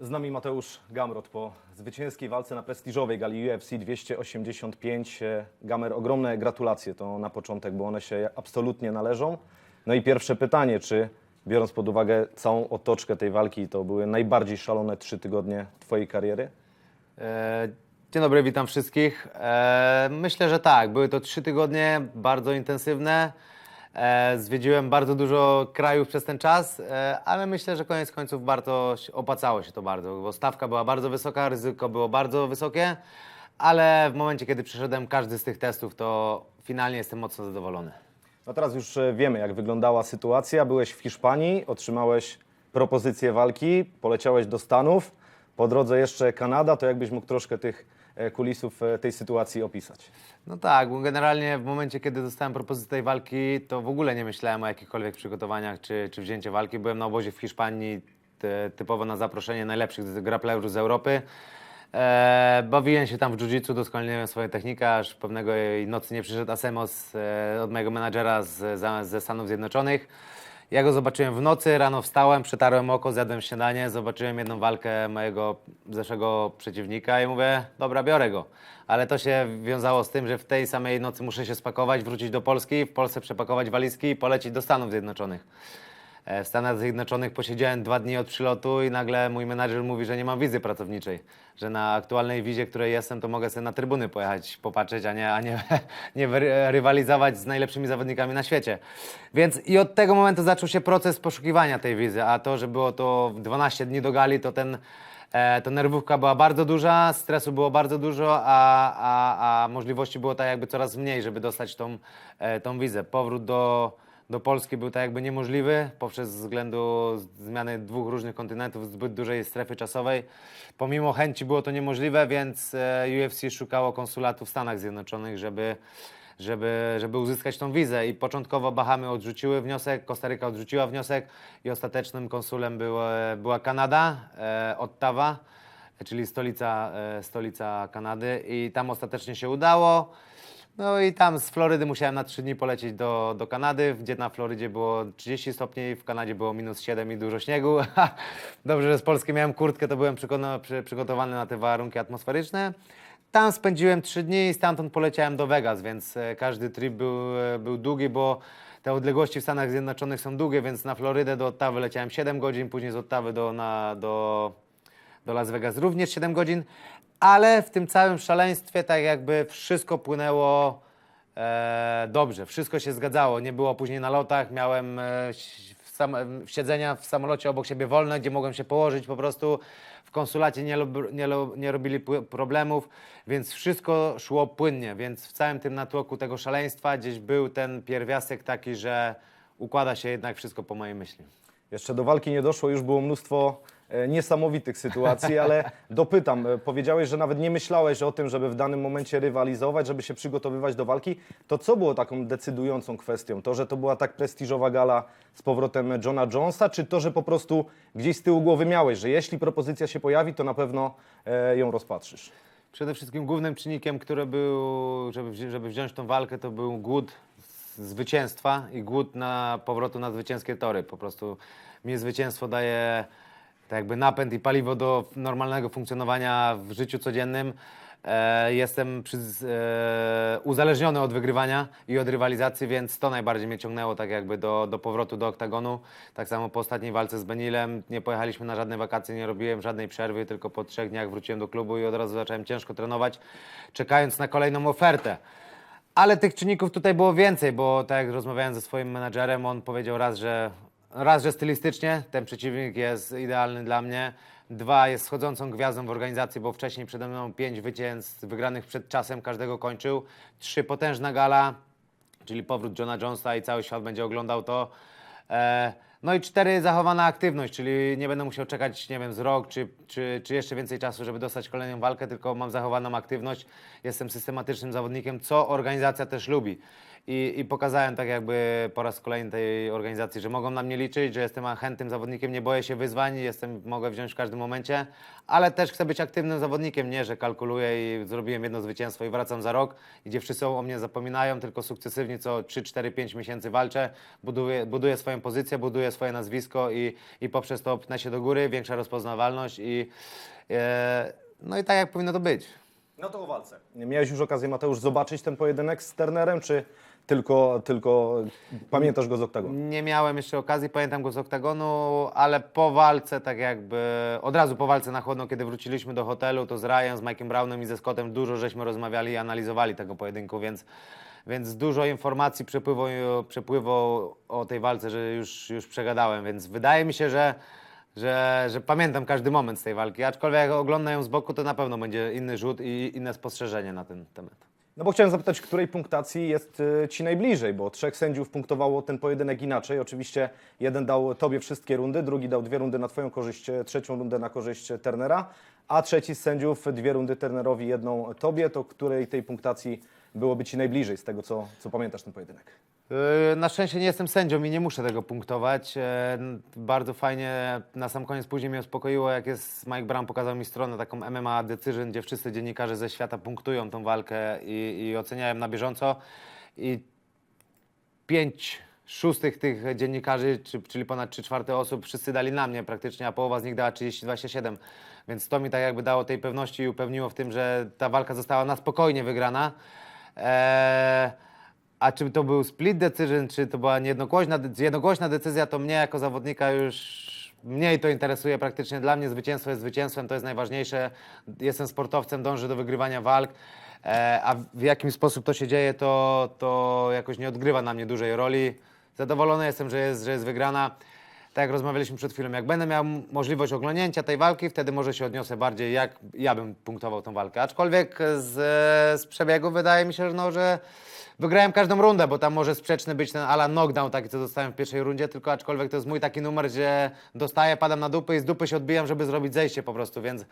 Z nami Mateusz Gamrot po zwycięskiej walce na prestiżowej gali UFC 285. E, Gamer, ogromne gratulacje to na początek, bo one się absolutnie należą. No i pierwsze pytanie, czy biorąc pod uwagę całą otoczkę tej walki, to były najbardziej szalone trzy tygodnie Twojej kariery? E, Dzień dobry, witam wszystkich. E, Myślę, że tak. Były to trzy tygodnie bardzo intensywne. E, Zwiedziłem bardzo dużo krajów przez ten czas, e, ale myślę, że koniec końców się- opłacało się to bardzo, bo stawka była bardzo wysoka, ryzyko było bardzo wysokie, ale w momencie, kiedy przeszedłem każdy z tych testów, to finalnie jestem mocno zadowolony. No teraz już e, wiemy, jak wyglądała sytuacja. Byłeś w Hiszpanii, otrzymałeś propozycję walki, poleciałeś do Stanów, po drodze jeszcze Kanada. To jakbyś mógł troszkę tych kulisów e, tej sytuacji opisać? No tak, bo generalnie w momencie, kiedy dostałem propozycję tej walki, to w ogóle nie myślałem o jakichkolwiek przygotowaniach czy, czy wzięciu walki. Byłem na obozie w Hiszpanii, ty, typowo na zaproszenie najlepszych grapplerów z Europy. E, bawiłem się tam w jiu-jitsu, doskonaliłem swoją technikę, aż pewnego nocy nie przyszedł Asemos e, od mojego menadżera z, za- ze Stanów Zjednoczonych. Ja go zobaczyłem w nocy, rano wstałem, przetarłem oko, zjadłem śniadanie, zobaczyłem jedną walkę mojego zeszłego przeciwnika i mówię, dobra, biorę go. Ale to się wiązało z tym, że w tej samej nocy muszę się spakować, wrócić do Polski, w Polsce przepakować walizki i polecieć do Stanów Zjednoczonych. E, W Stanach Zjednoczonych posiedziałem dwa dni od przylotu i nagle mój menadżer mówi, że nie mam wizy pracowniczej. Że na aktualnej wizie, której jestem, to mogę sobie na trybuny pojechać, popatrzeć, a nie, a nie, nie rywalizować z najlepszymi zawodnikami na świecie. Więc i od tego momentu zaczął się proces poszukiwania tej wizy, a to, że było to 12 dni do gali, to ten E, to nerwówka była bardzo duża, stresu było bardzo dużo, a, a, a możliwości było tak jakby coraz mniej, żeby dostać tą, e, tą wizę. Powrót do, do Polski był tak jakby niemożliwy poprzez względu zmiany dwóch różnych kontynentów, zbyt dużej strefy czasowej. Pomimo chęci było to niemożliwe, więc e, UFC szukało konsulatu w Stanach Zjednoczonych, żeby żeby, żeby uzyskać tą wizę. I początkowo Bahamy odrzuciły wniosek, Kostaryka odrzuciła wniosek i ostatecznym konsulem było, była Kanada, e, Ottawa, czyli stolica, e, stolica Kanady i tam ostatecznie się udało. No i tam z Florydy musiałem na 3 dni polecieć do, do Kanady, gdzie na Florydzie było 30 stopni, w Kanadzie było minus 7 i dużo śniegu. Dobrze, że z Polski miałem kurtkę, to byłem przygotowany na te warunki atmosferyczne. Tam spędziłem 3 dni i stamtąd poleciałem do Vegas, więc e, każdy trip był, e, był długi, bo te odległości w Stanach Zjednoczonych są długie, więc na Florydę do Ottawy leciałem 7 godzin, później z Ottawy do, na, do, do Las Vegas również 7 godzin, ale w tym całym szaleństwie tak jakby wszystko płynęło e, dobrze, wszystko się zgadzało, nie było później na lotach, miałem e, w sam, siedzenia w samolocie obok siebie wolne, gdzie mogłem się położyć po prostu, w konsulacie nie, lub- nie, nie robili problemów, więc wszystko szło płynnie, więc w całym tym natłoku tego szaleństwa gdzieś był ten pierwiastek taki, że układa się jednak wszystko po mojej myśli. Jeszcze do walki nie doszło, już było mnóstwo e, niesamowitych sytuacji, ale dopytam, e, powiedziałeś, że nawet nie myślałeś o tym, żeby w danym momencie rywalizować, żeby się przygotowywać do walki. To co było taką decydującą kwestią? To, że to była tak prestiżowa gala z powrotem Johna Jonesa, czy to, że po prostu gdzieś z tyłu głowy miałeś, że jeśli propozycja się pojawi, to na pewno e, ją rozpatrzysz? Przede wszystkim głównym czynnikiem, który był, żeby, wzi- żeby wziąć tą walkę, to był głód zwycięstwa i głód na powrotu na zwycięskie tory. Po prostu mi zwycięstwo daje tak jakby napęd i paliwo do normalnego funkcjonowania w życiu codziennym. E, jestem przyz, e, uzależniony od wygrywania i od rywalizacji, więc to najbardziej mnie ciągnęło tak jakby do, do powrotu do oktagonu. Tak samo po ostatniej walce z Benilem nie pojechaliśmy na żadne wakacje, nie robiłem żadnej przerwy, tylko po trzech dniach wróciłem do klubu i od razu zacząłem ciężko trenować, czekając na kolejną ofertę. Ale tych czynników tutaj było więcej, bo tak jak rozmawiałem ze swoim menadżerem, on powiedział raz, że raz, że stylistycznie ten przeciwnik jest idealny dla mnie. Dwa, jest wschodzącą gwiazdą w organizacji, bo wcześniej przede mną pięć zwycięstw wygranych przed czasem każdego kończył. Trzy, potężna gala, czyli powrót Johna Jonesa i cały świat będzie oglądał to. E, no i cztery, zachowana aktywność, czyli nie będę musiał czekać, nie wiem, z rok czy, czy, czy jeszcze więcej czasu, żeby dostać kolejną walkę, tylko mam zachowaną aktywność. Jestem systematycznym zawodnikiem, co organizacja też lubi. I, I pokazałem tak jakby po raz kolejny tej organizacji, że mogą na mnie liczyć, że jestem chętnym zawodnikiem, nie boję się wyzwań, jestem, mogę wziąć w każdym momencie, ale też chcę być aktywnym zawodnikiem, nie, że kalkuluję i zrobiłem jedno zwycięstwo i wracam za rok, gdzie wszyscy o mnie zapominają, tylko sukcesywnie co 3, 4, 5 miesięcy walczę, buduję, buduję swoją pozycję, buduję swoje nazwisko i, i poprzez to pnę się do góry, większa rozpoznawalność i e, no i tak jak powinno to być. No to o walce. Miałeś już okazję, Mateusz, zobaczyć ten pojedynek z Turnerem, czy tylko, tylko pamiętasz go z oktagonu? Nie miałem jeszcze okazji, pamiętam go z oktagonu, ale po walce, tak jakby od razu po walce na chłodno, kiedy wróciliśmy do hotelu, to z Ryan, z Mike'em Brownem i ze Scottem dużo żeśmy rozmawiali i analizowali tego pojedynku, więc, więc dużo informacji przepływał o tej walce, że już, już przegadałem, więc wydaje mi się, że, że, że pamiętam każdy moment z tej walki, aczkolwiek jak oglądam ją z boku, to na pewno będzie inny rzut i inne spostrzeżenie na ten temat. No bo chciałem zapytać, której punktacji jest y, Ci najbliżej, bo trzech sędziów punktowało ten pojedynek inaczej. Oczywiście jeden dał Tobie wszystkie rundy, drugi dał dwie rundy na Twoją korzyść, trzecią rundę na korzyść Turnera, a trzeci z sędziów dwie rundy Turnerowi, jedną Tobie. To której tej punktacji byłoby Ci najbliżej z tego, co, co pamiętasz ten pojedynek? Yy, Na szczęście nie jestem sędzią i nie muszę tego punktować. N- Bardzo fajnie na sam koniec później mnie uspokoiło, jak jest Mike Brown pokazał mi stronę taką MMA Decision, gdzie wszyscy dziennikarze ze świata punktują tą walkę i, i oceniają na bieżąco. I pięć szóstych tych dziennikarzy, czy, czyli ponad 3 czwarte osób, wszyscy dali na mnie praktycznie, a połowa z nich dała 30-27. Więc to mi tak jakby dało tej pewności i upewniło w tym, że ta walka została na spokojnie wygrana. Eee, a czy to był split decision, czy to była niejednogłośna, jednogłośna decyzja, to mnie jako zawodnika już mniej to interesuje. Praktycznie dla mnie zwycięstwo jest zwycięstwem, to jest najważniejsze. Jestem sportowcem, dążę do wygrywania walk. E, a w jaki sposób to się dzieje, to, to jakoś nie odgrywa na mnie dużej roli. Zadowolony jestem, że jest, że jest wygrana. Tak jak rozmawialiśmy przed chwilą, jak będę miał możliwość oglądnięcia tej walki, wtedy może się odniosę bardziej, jak ja bym punktował tą walkę. Aczkolwiek z, z przebiegu wydaje mi się, że, no, że wygrałem każdą rundę, bo tam może sprzeczny być ten ala knockdown, taki co dostałem w pierwszej rundzie, tylko aczkolwiek to jest mój taki numer, gdzie dostaję, padam na dupę i z dupy się odbijam, żeby zrobić zejście po prostu, więc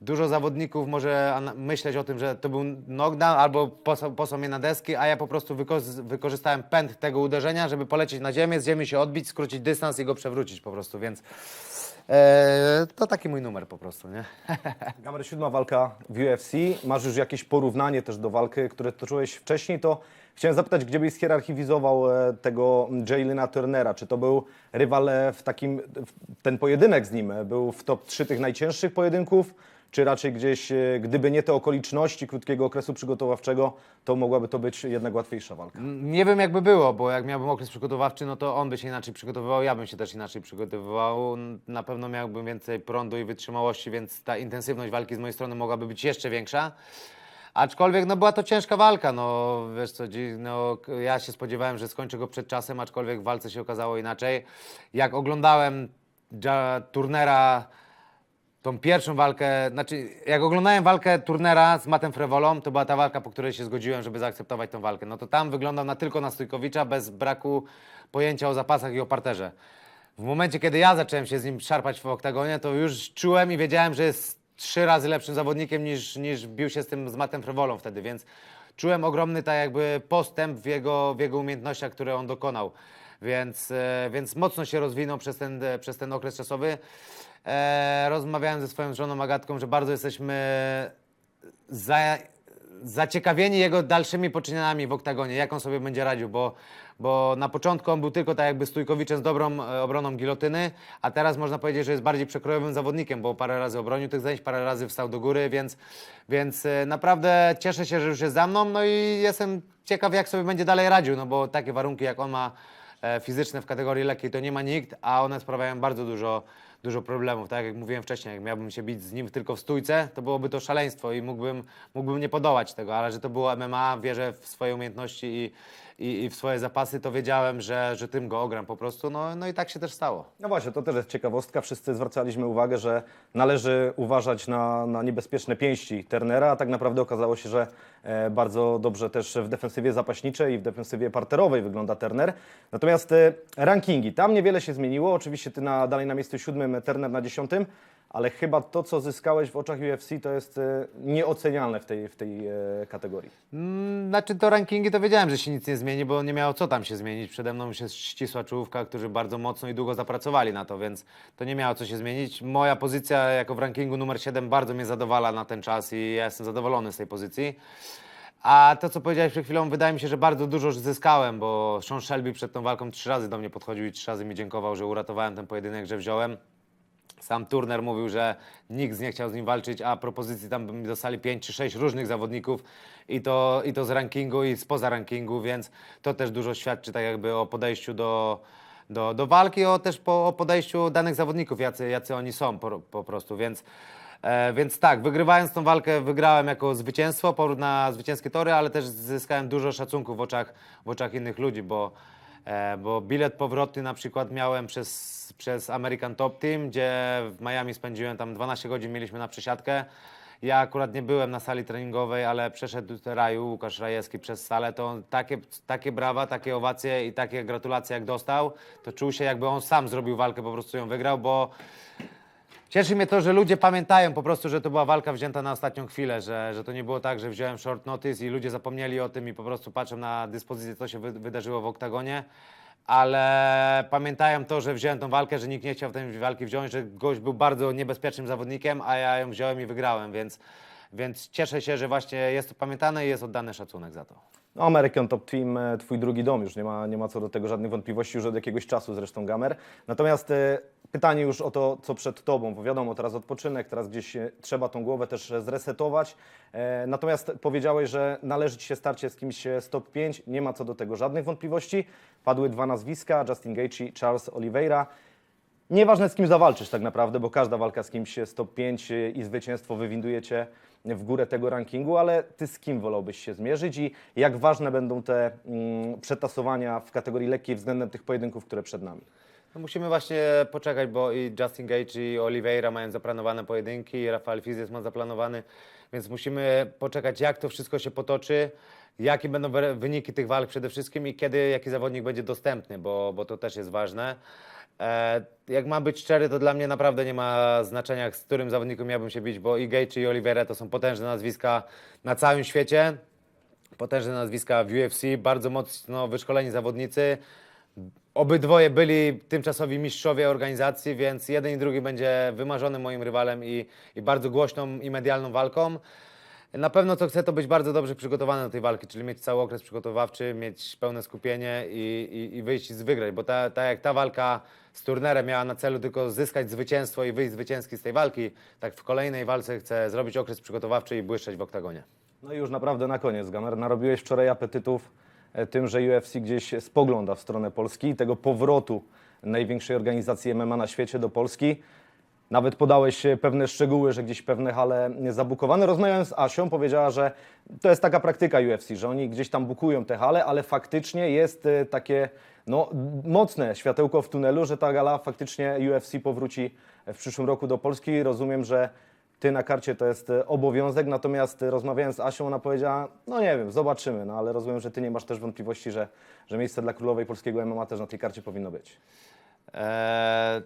dużo zawodników może myśleć o tym, że to był knockdown albo posą, posą mnie na deski, a ja po prostu wyko- wykorzystałem pęd tego uderzenia, żeby polecieć na ziemię, z ziemi się odbić, skrócić dystans i go przewrócić po prostu, więc e, to taki mój numer po prostu, nie? Gamer, siódma walka w UFC. Masz już jakieś porównanie też do walki, które toczyłeś wcześniej, to chciałem zapytać, gdzie byś schierarchizował e, tego Jalena Turnera? Czy to był rywal e, w takim, w- ten pojedynek z nim e, był w top 3 tych najcięższych pojedynków? Czy raczej gdzieś, e, gdyby nie te okoliczności krótkiego okresu przygotowawczego, to mogłaby to być jednak łatwiejsza walka? Nie wiem jakby było, bo jak miałbym okres przygotowawczy, no to on by się inaczej przygotowywał, ja bym się też inaczej przygotowywał. Na pewno miałbym więcej prądu i wytrzymałości, więc ta intensywność walki z mojej strony mogłaby być jeszcze większa. Aczkolwiek no była to ciężka walka, no wiesz co, no, ja się spodziewałem, że skończę go przed czasem, aczkolwiek w walce się okazało inaczej. Jak oglądałem Turnera tą pierwszą walkę, znaczy jak oglądałem walkę Turnera z Matem Frewolą, to była ta walka, po której się zgodziłem, żeby zaakceptować tą walkę. No to tam wyglądał na tylko na Stojkowicza, bez braku pojęcia o zapasach i o parterze. W momencie, kiedy ja zacząłem się z nim szarpać w oktagonie, to już czułem i wiedziałem, że jest trzy razy lepszym zawodnikiem niż, niż bił się z tym z Matem Frewolą wtedy, więc czułem ogromny tak jakby postęp w jego, w jego umiejętnościach, które on dokonał. Więc, e, więc mocno się rozwinął przez ten, e, przez ten okres czasowy. E, rozmawiałem ze swoją żoną Agatką, że bardzo jesteśmy za, zaciekawieni jego dalszymi poczynaniami w oktagonie, jak on sobie będzie radził, bo, bo na początku on był tylko tak jakby stójkowiczem z dobrą e, obroną gilotyny, a teraz można powiedzieć, że jest bardziej przekrojowym zawodnikiem, bo parę razy obronił tych zajęć, parę razy wstał do góry, więc, więc e, naprawdę cieszę się, że już jest za mną, no i jestem ciekaw, jak sobie będzie dalej radził, no bo takie warunki, jak on ma e, fizyczne w kategorii lekkiej, to nie ma nikt, a one sprawiają bardzo dużo, dużo problemów. Tak jak mówiłem wcześniej, jak miałbym się bić z nim tylko w stójce, to byłoby to szaleństwo i mógłbym, mógłbym nie podołać tego, ale że to było MMA, wierzę w swoje umiejętności i, i, i w swoje zapasy, to wiedziałem, że, że tym go ogram po prostu, no, no i tak się też stało. No właśnie, to też jest ciekawostka. Wszyscy zwracaliśmy uwagę, że należy uważać na, na niebezpieczne pięści Turnera, a tak naprawdę okazało się, że e, bardzo dobrze też w defensywie zapaśniczej i w defensywie parterowej wygląda Turner. Natomiast e, rankingi, tam niewiele się zmieniło. Oczywiście ty na, dalej na miejscu siódmym, Turner na dziesiątym, ale chyba to, co zyskałeś w oczach UFC, to jest e, nieocenialne w tej, w tej e, kategorii. Mm, Znaczy to rankingi to wiedziałem, że się nic nie zmieni, bo nie miało co tam się zmienić. Przede mną już jest ścisła czołówka, którzy bardzo mocno i długo zapracowali na to, więc to nie miało co się zmienić. Moja pozycja jako w rankingu numer 7 bardzo mnie zadowala na ten czas i ja jestem zadowolony z tej pozycji. A to, co powiedziałeś przed chwilą, wydaje mi się, że bardzo dużo już zyskałem, bo Sean Shelby przed tą walką trzy razy do mnie podchodził i trzy razy mi dziękował, że uratowałem ten pojedynek, że wziąłem. Sam Turner mówił, że nikt nie chciał z nim walczyć, a propozycji tam by mi dostali 5 czy 6 różnych zawodników i to, i to z rankingu i spoza rankingu, więc to też dużo świadczy tak jakby o podejściu do, do, do walki, o też po, o podejściu danych zawodników, jacy, jacy oni są po, po prostu, więc E, więc tak, wygrywając tą walkę, wygrałem jako zwycięstwo, powrót na zwycięskie tory, ale też zyskałem dużo szacunku w oczach, w oczach innych ludzi, bo, bo bilet powrotny na przykład miałem przez, przez American Top Team, gdzie w Miami spędziłem tam 12 godzin, mieliśmy na przesiadkę. Ja akurat nie byłem na sali treningowej, ale przeszedł Raju, Łukasz Rajewski przez salę, to takie, takie brawa, takie owacje i takie gratulacje jak dostał, to czuł się jakby on sam zrobił walkę, po prostu ją wygrał, bo Cieszy mnie to, że ludzie pamiętają po prostu, że to była walka wzięta na ostatnią chwilę, że, że to nie było tak, że wziąłem short notice i ludzie zapomnieli o tym i po prostu patrzą na dyspozycję, co się wy, wydarzyło w oktagonie. Ale pamiętają to, że wziąłem tą walkę, że nikt nie chciał tej walki wziąć, że gość był bardzo niebezpiecznym zawodnikiem, a ja ją wziąłem i wygrałem, więc, więc cieszę się, że właśnie jest to pamiętane i jest oddany szacunek za to. No, American Top Team, e, twój drugi dom, już nie ma, nie ma co do tego żadnych wątpliwości, już od jakiegoś czasu zresztą Gamer. Natomiast e, pytanie już o to, co przed tobą, bo wiadomo, teraz odpoczynek, teraz gdzieś trzeba tą głowę też zresetować. E, natomiast powiedziałeś, że należy ci się starcie z kimś z top 5, nie ma co do tego żadnych wątpliwości. Padły dwa nazwiska, Justin Gaethje, Charles Oliveira. Nieważne z kim zawalczysz tak naprawdę, bo każda walka z kimś z top 5 i zwycięstwo wywinduje cię w górę tego rankingu, ale ty z kim wolałbyś się zmierzyć i jak ważne będą te mm, przetasowania w kategorii lekkiej względem tych pojedynków, które przed nami? No musimy właśnie poczekać, bo i Justin Gage i Oliveira mają zaplanowane pojedynki, Rafael Fizes ma zaplanowany, więc musimy poczekać, jak to wszystko się potoczy, jakie będą wy- wyniki tych walk przede wszystkim i kiedy jaki zawodnik będzie dostępny, bo, bo to też jest ważne. E, jak mam być szczery, to dla mnie naprawdę nie ma znaczenia, z którym zawodnikiem miałbym się bić, bo i Gage i Oliveira to są potężne nazwiska na całym świecie potężne nazwiska w UFC, bardzo mocno wyszkoleni zawodnicy. Obydwoje byli tymczasowi mistrzowie organizacji, więc jeden i drugi będzie wymarzonym moim rywalem i, i bardzo głośną i medialną walką. Na pewno co chcę, to być bardzo dobrze przygotowany do tej walki, czyli mieć cały okres przygotowawczy, mieć pełne skupienie i, i, i wyjść z wygrać, bo ta, ta, jak ta walka z turnerem miała na celu tylko zyskać zwycięstwo i wyjść zwycięski z tej walki, tak w kolejnej walce chcę zrobić okres przygotowawczy i błyszczeć w oktagonie. No i już naprawdę na koniec, Gamer. Narobiłeś wczoraj apetytów tym, że UFC gdzieś spogląda w stronę Polski i tego powrotu największej organizacji MMA na świecie do Polski. Nawet podałeś e, pewne szczegóły, że gdzieś pewne hale zabukowane. Rozmawiając z Asią, powiedziała, że to jest taka praktyka UFC, że oni gdzieś tam bukują te hale, ale faktycznie jest e, takie no, mocne światełko w tunelu, że ta gala faktycznie UFC powróci w przyszłym roku do Polski. Rozumiem, że ty na karcie to jest e, obowiązek, natomiast e, rozmawiając z Asią, ona powiedziała, no nie wiem, zobaczymy, no ale rozumiem, że ty nie masz też wątpliwości, że, że miejsce dla królowej polskiego MMA też na tej karcie powinno być. Eee,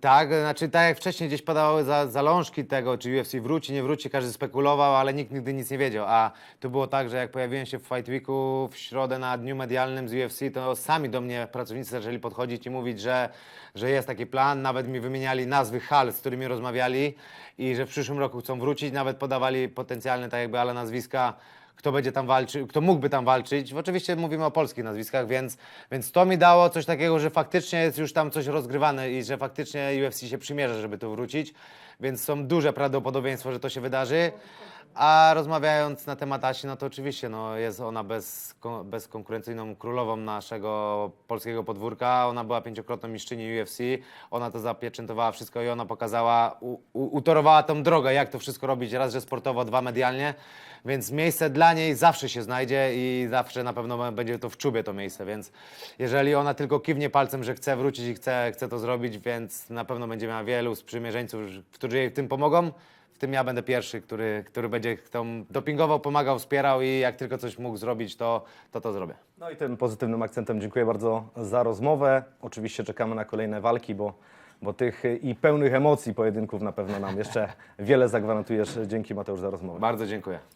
tak, znaczy tak jak wcześniej gdzieś padały za, zalążki tego, czy UFC wróci, nie wróci, każdy spekulował, ale nikt nigdy nic nie wiedział. A tu było tak, że jak pojawiłem się w Fight Weeku w środę na dniu medialnym z UFC, to sami do mnie pracownicy zaczęli podchodzić i mówić, że, że jest taki plan. Nawet mi wymieniali nazwy hal, z którymi rozmawiali i że w przyszłym roku chcą wrócić. Nawet podawali potencjalne, tak jakby, ale nazwiska kto będzie tam walczył, kto mógłby tam walczyć. Oczywiście mówimy o polskich nazwiskach, więc, więc to mi dało coś takiego, że faktycznie jest już tam coś rozgrywane i że faktycznie UFC się przymierza, żeby tu wrócić, więc są duże prawdopodobieństwo, że to się wydarzy. A rozmawiając na temat Asi, no to oczywiście no, jest ona bez, bezkonkurencyjną królową naszego polskiego podwórka. Ona była pięciokrotną mistrzyni UFC. Ona to zapieczętowała wszystko i ona pokazała, u, u, utorowała tą drogę, jak to wszystko robić. Raz, że sportowo, dwa medialnie. Więc miejsce dla niej zawsze się znajdzie i zawsze na pewno będzie to w czubie to miejsce. Więc jeżeli ona tylko kiwnie palcem, że chce wrócić i chce, chce to zrobić, więc na pewno będzie miała wielu sprzymierzeńców, którzy jej w tym pomogą. W tym ja będę pierwszy, który, który będzie tą dopingował, pomagał, wspierał i jak tylko coś mógł zrobić, to to, to zrobię. No i tym pozytywnym akcentem dziękuję bardzo za rozmowę. Oczywiście czekamy na kolejne walki, bo bo tych i pełnych emocji pojedynków na pewno nam jeszcze wiele zagwarantujesz. Dzięki Mateusz za rozmowę. Bardzo dziękuję.